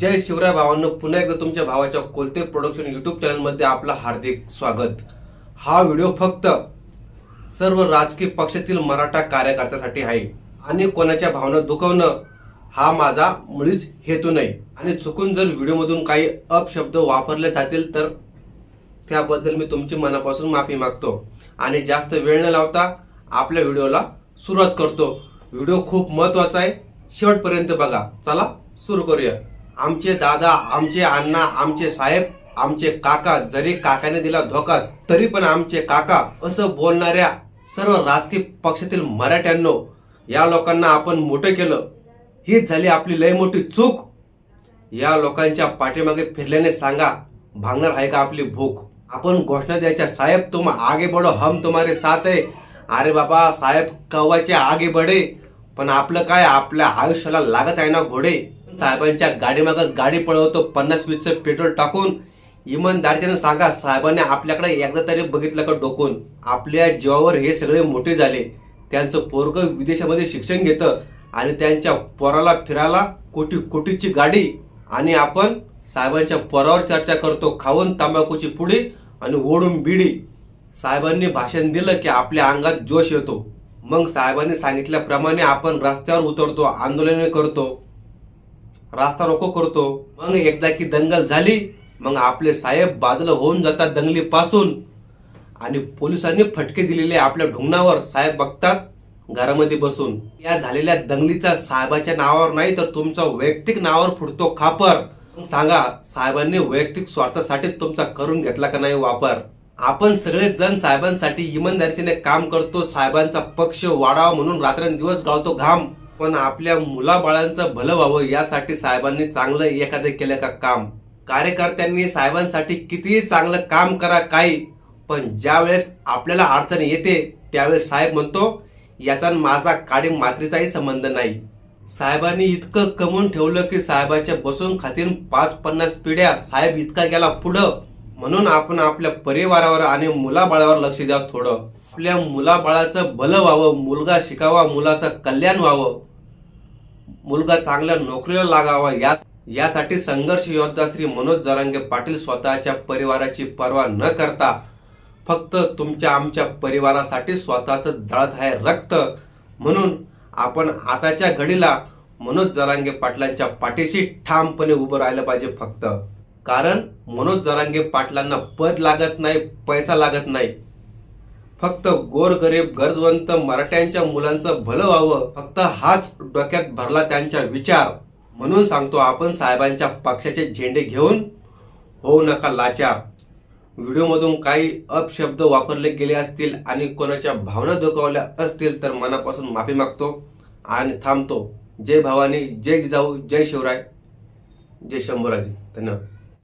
जय शिवराय भावांनो पुन्हा एकदा तुमच्या भावाच्या कोलते प्रोडक्शन युट्यूब चॅनलमध्ये आपलं हार्दिक स्वागत. हा व्हिडिओ फक्त सर्व राजकीय पक्षातील मराठा कार्यकर्त्यासाठी आहे. आणि कोणाच्या भावना दुखवणं हा माझा मुळीच हेतू नाही. आणि चुकून जर व्हिडिओमधून काही अपशब्द वापरले जातील तर त्याबद्दल मी तुमची मनापासून माफी मागतो. आणि जास्त वेळ न लावता आपल्या व्हिडिओला सुरुवात करतो. व्हिडिओ खूप महत्त्वाचा आहे. शेवटपर्यंत बघा. चला सुरू करूया. आमचे दादा आमचे अण्णा आमचे साहेब आमचे काका जरी काकाने दिला धोका तरी पण आमचे काका असं बोलणाऱ्या सर्व राजकीय पक्षातील मराठ्यांनो या लोकांना आपण मोठं केलं. हीच झाली आपली लय मोठी चूक. या लोकांच्या पाठीमागे फिरल्याने सांगा भांगणार आहे का आपली भूक? आपण घोषणा द्यायच्या साहेब तुम आगे बढो हम तुम्हारे साथ आहे. अरे बाबा साहेब कवाचे आगे बढे पण आपलं काय आपल्या आयुष्याला लागत आहे ना घोडे? साहेबांच्या गाडीमागं गाडी पळवतो पन्नास वीसचं पेट्रोल टाकून इमानदारीच्यानं सांगा साहेबांनी आपल्याकडे एकदा तरी बघितलं का डोकून? आपल्या जीवावर हे सगळे मोठे झाले. त्यांचं पोरग विदेशामध्ये शिक्षण घेतं आणि त्यांच्या पोराला फिरायला कोटी कोटीची गाडी आणि आपण साहेबांच्या पोरावर चर्चा करतो खाऊन तंबाखूची पुडी आणि ओढून बिडी. साहेबांनी भाषण दिलं की आपल्या अंगात जोश येतो. मग साहेबांनी सांगितल्याप्रमाणे आपण रस्त्यावर उतरतो आंदोलने करतो. रास्ता रोको करतो. मग एकदा की दंगल झाली मग आपले साहेब बाजूला होऊन जातात दंगलीपासून. आणि पोलिसांनी फटके दिलेले आपल्या ढुंगणावर साहेब बघतात घरामध्ये बसून. या झालेल्या दंगलीचा साहेबाच्या नावावर नाही तर तुमचा वैयक्तिक नावावर फुटतो खापर. सांगा साहेबांनी वैयक्तिक स्वार्थासाठी तुमचा करून घेतला का नाही वापर? आपण सगळे जण साहेबांसाठी इमानदारीने काम करतो साहेबांचा पक्ष वाढावा म्हणून रात्रंदिवस गाळतो घाम. पण आपल्या मुलाबाळांचं भलं व्हावं यासाठी साहेबांनी चांगलं एखादं केलं का काम? कार्यकर्त्यांनी साहेबांसाठी कितीही चांगलं काम करा काही पण ज्या वेळेस आपल्याला अडचण येते त्यावेळेस साहेब म्हणतो याचा माझा काडी मात्रीचाही संबंध नाही. साहेबांनी इतकं कमवून ठेवलं की साहेबाच्या बसून खातीन पाच पन्नास पिढ्या साहेब इतका गेला पुढं. म्हणून आपण आपल्या परिवारावर आणि मुलाबाळावर लक्ष द्या थोडं. आपल्या मुलाबाळाचं भलं व्हावं मुलगा शिकावा मुलाचं कल्याण व्हावं. मुलगा चांगल्या नोकरीला लागावा या यासाठी संघर्ष योद्धा श्री मनोज जरांगे पाटील स्वतःच्या परिवाराची पर्वा न करता फक्त तुमच्या आमच्या परिवारासाठी स्वतःच जळत आहे रक्त. म्हणून आपण आताच्या घडीला मनोज जरांगे पाटलांच्या पाठीशी ठामपणे उभं राहिलं पाहिजे फक्त. कारण मनोज जरांगे पाटलांना पद लागत नाही पैसा लागत नाही. फक्त गोरगरीब गरजवंत मराठ्यांच्या मुलांचं भलं व्हावं फक्त हाच डोक्यात भरला त्यांचा विचार. म्हणून सांगतो आपण साहेबांच्या पक्षाचे झेंडे घेऊन होऊ नका लाचार व्हिडिओमधून काही अपशब्द वापरले गेले असतील आणि कोणाच्या भावना दुखावल्या असतील तर मनापासून माफी मागतो आणि थांबतो. जय भवानी जय जिजाऊ जय शिवराय. जय शंभूराजी. धन्यवाद.